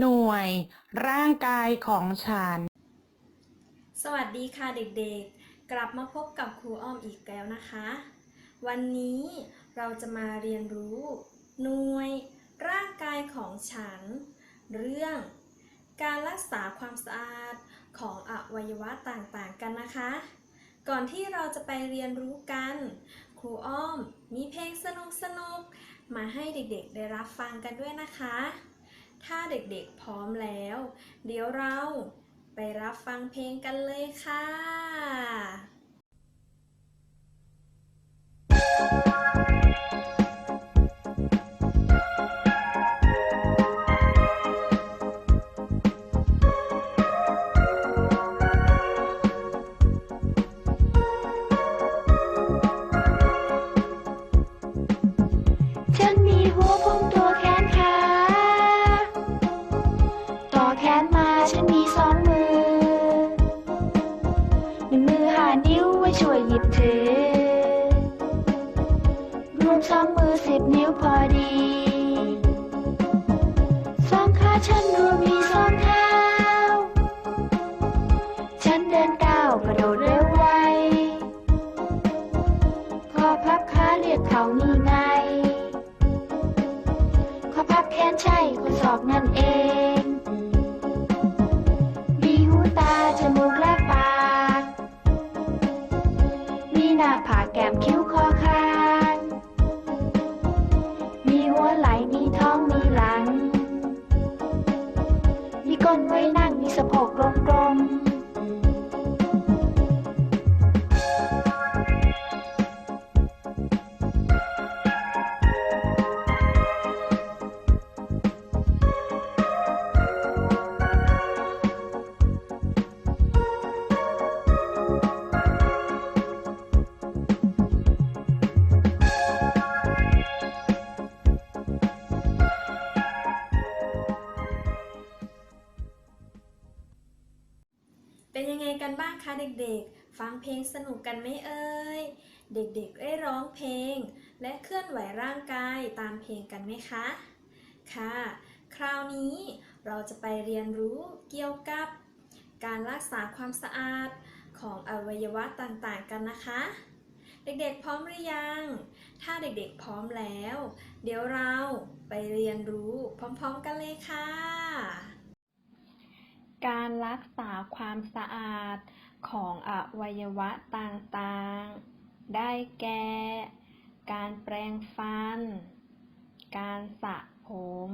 หน่วย ร่างกายของฉัน สวัสดีค่ะเด็กๆ กลับมาพบกับครูอ้อมอีกแล้วนะคะ วันนี้เราจะมาเรียนรู้ หน่วย ร่างกายของฉัน เรื่อง การรักษาความสะอาดของอวัยวะต่างๆกันนะคะ ก่อนที่เราจะไปเรียนรู้กัน ครูอ้อมมีเพลงสนุกๆมาให้เด็กๆ ได้รับฟังกันด้วยนะคะ ถ้าเด็กๆพร้อมแล้ว เดี๋ยวเราไปรับฟังเพลงกันเลยค่ะ ว้ช่วยหยิบถือรวมสองมือสิบนิ้วพอดี สองขาฉันรวมมีสองเท้า ฉันเดินก้าวกระโดดเร็วไวขอพับขาเรียกเขานี่ไง ขอพับแขนใช่ข้อศอกนั่นเอง เด็กๆ ฟังเพลงสนุกกันไหมเอ่ย เด็กๆได้ร้องเพลง และเคลื่อนไหวร่างกายตามเพลงกันไหมคะ ค่ะ คราวนี้เราจะไปเรียนรู้เกี่ยวกับ การรักษาความสะอาดของอวัยวะต่างๆกันนะคะ เด็กๆพร้อมหรือยัง ถ้าเด็กๆพร้อมแล้ว เดี๋ยวเราไปเรียนรู้พร้อมๆกันเลยค่ะการรักษาความสะอาด ของอวัยวะต่างๆ ได้แก่ การแปรงฟัน การสระผม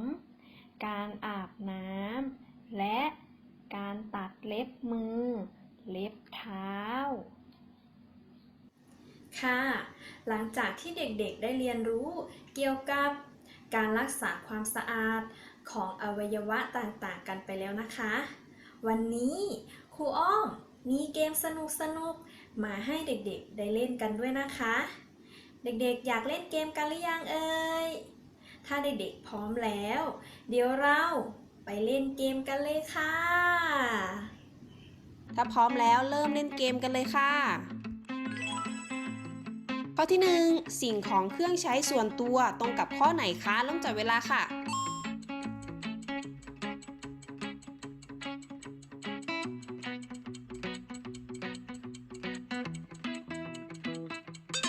การอาบน้ำ และการตัดเล็บมือ เล็บเท้า ค่ะ หลังจากที่เด็กๆได้เรียนรู้เกี่ยวกับการรักษาความสะอาดของอวัยวะต่างๆ กันไปแล้วนะคะ วันนี้ครูอ้อม มีเกมสนุกๆมาให้เด็กๆ ได้เล่นกันด้วยนะคะ เด็กๆ อยากเล่นเกมกันหรือยังเอ่ย ถ้าเด็กๆพร้อมแล้ว เดี๋ยวเราไปเล่นเกมกันเลยค่ะ ถ้าพร้อมแล้วเริ่มเล่นเกมกันเลยค่ะ ข้อที่ 1 สิ่งของเครื่องใช้ส่วนตัวตรงกับข้อไหนคะเริ่มจับเวลาค่ะ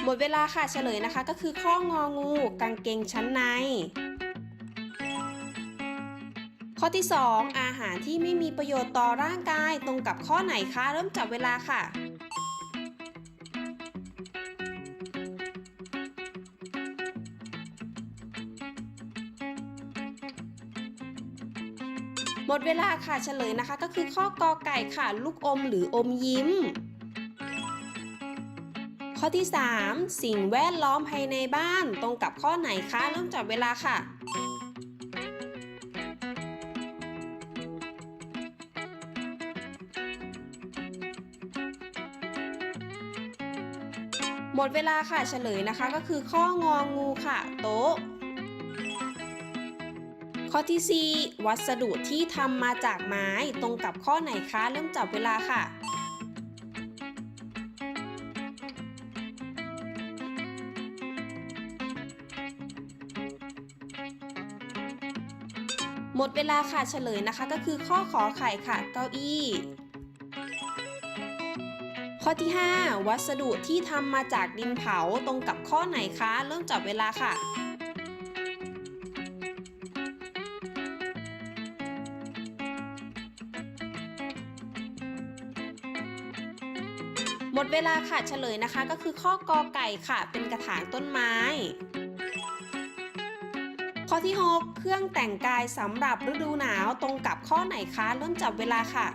หมดเวลาค่ะเฉลยนะคะ ก็คือข้ององู กางเกงชั้นใน ข้อที่ 2 อาหารที่ไม่มีประโยชน์ต่อร่างกายตรงกับข้อไหนคะ เริ่มจับเวลาค่ะหมดเวลาค่ะเฉลยนะคะ ก็คือข้อกอไก่ค่ะ ลูกอมหรืออมยิ้ม ข้อที่ 3 สิ่งแวดล้อมภายในบ้าน ตรงกับข้อไหนคะ เริ่มจับเวลาค่ะหมดเวลาค่ะเฉลยนะคะก็คือข้ององูค่ะ โต๊ะ ข้อที่ 4 วัสดุที่ทำมาจากไม้ตรงกับข้อไหนคะ เริ่มจับเวลาค่ะ มหมดเวลาค่ะเฉลยนะคะ ก็คือข้อขอไข่ค่ะ เก้าอี้ ข้อที่ 5 วัสดุที่ทำมาจากดินเผาตรงกับข้อไหนคะ เริ่มจับเวลาค่ะหมดเวลาค่ะเฉลยนะคะก็คือข้อกอไก่ค่ะ เป็นกระถางต้นไม้ ข้อที่ 6 เครื่องแต่งกายสำหรับฤดูหนาวตรงกับข้อไหนคะเริ่มจับเวลาค่ะ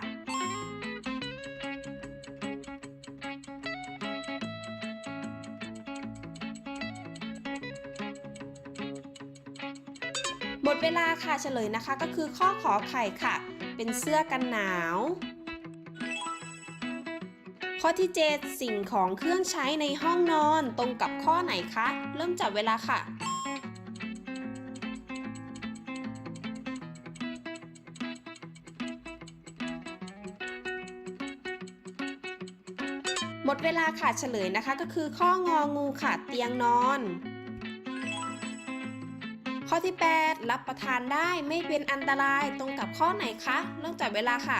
หมดเวลาค่ะเฉลยนะคะก็คือข้อขอไข่ค่ะ เป็นเสื้อกันหนาว ข้อที่ 7 สิ่งของเครื่องใช้ในห้องนอนตรงกับข้อไหนคะ เริ่มจับเวลาค่ะ หมดเวลาค่ะเฉลยนะคะ ก็คือข้ององูค่ะเตียงนอน ข้อที่ 8 รับประทานได้ไม่เป็นอันตรายตรงกับข้อไหนคะเริ่มจับเวลาค่ะ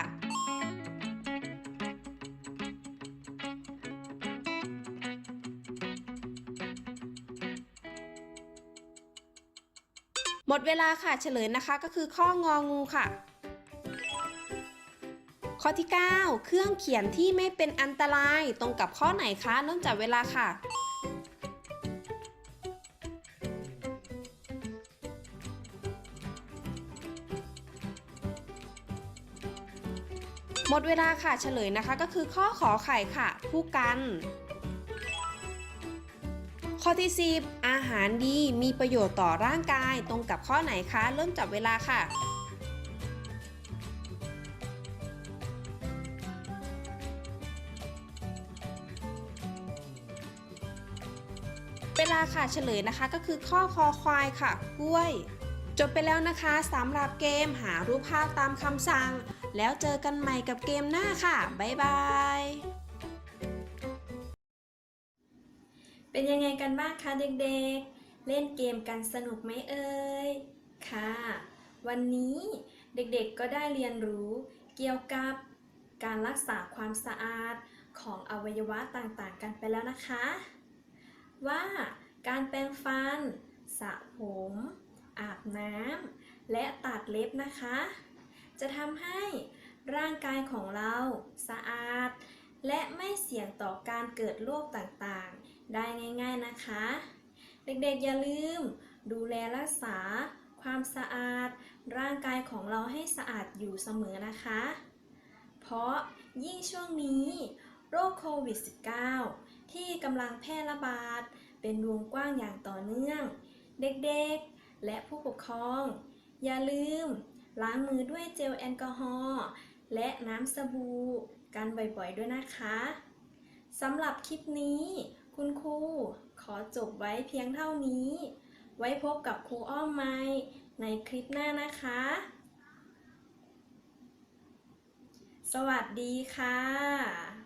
หมดเวลาค่ะเฉลยนะคะก็คือข้ององูค่ะ ข้อที่ 9 เครื่องเขียนที่ไม่เป็นอันตรายตรงกับข้อไหนคะเริ่มจับเวลาค่ะ หมดเวลาค่ะเฉลยนะคะก็คือข้อขอไข่ค่ะ ผู้กัน ข้อที่ 10 อาหารดีมีประโยชน์ต่อร่างกายตรงกับข้อไหนคะ เริ่มจับเวลาค่ะ ค่ะเฉลยนะคะก็คือข้อคอควายค่ะ กล้วย จบไปแล้วนะคะสำหรับเกมหารูปภาพตามคำสั่ง แล้วเจอกันใหม่กับเกมหน้าค่ะ บ๊ายบายเป็นยังไงกันบ้างคะเด็กๆ เล่นเกมกันสนุกไหมเอ่ยค่ะ วันนี้เด็กๆก็ได้เรียนรู้เกี่ยวกับการรักษาความสะอาดของอวัยวะต่างๆ กันไปแล้วนะคะ ว่า การแปรงฟัน สระผม อาบน้ำ และตัดเล็บนะคะ จะทำให้ร่างกายของเราสะอาด และไม่เสี่ยงต่อการเกิดโรคต่างๆ ได้ง่าย ๆนะคะ เด็กๆอย่าลืม ดูแลรักษา ความสะอาด ร่างกายของเราให้สะอาดอยู่เสมอนะคะ เพราะยิ่งช่วงนี้ โรคโควิด -19 ที่กำลังแพร่ระบาด เป็นวงกว้างอย่างต่อเนื่อง เด็กๆ และผู้ปกครอง อย่าลืม ล้างมือด้วยเจลแอลกอฮอล์และน้ำสบู่กันบ่อยๆด้วยนะคะสำหรับคลิปนี้ คุณครูขอจบไว้เพียงเท่านี้ ไว้พบกับครูอ้อมไม้ในคลิปหน้านะคะ สวัสดีค่ะ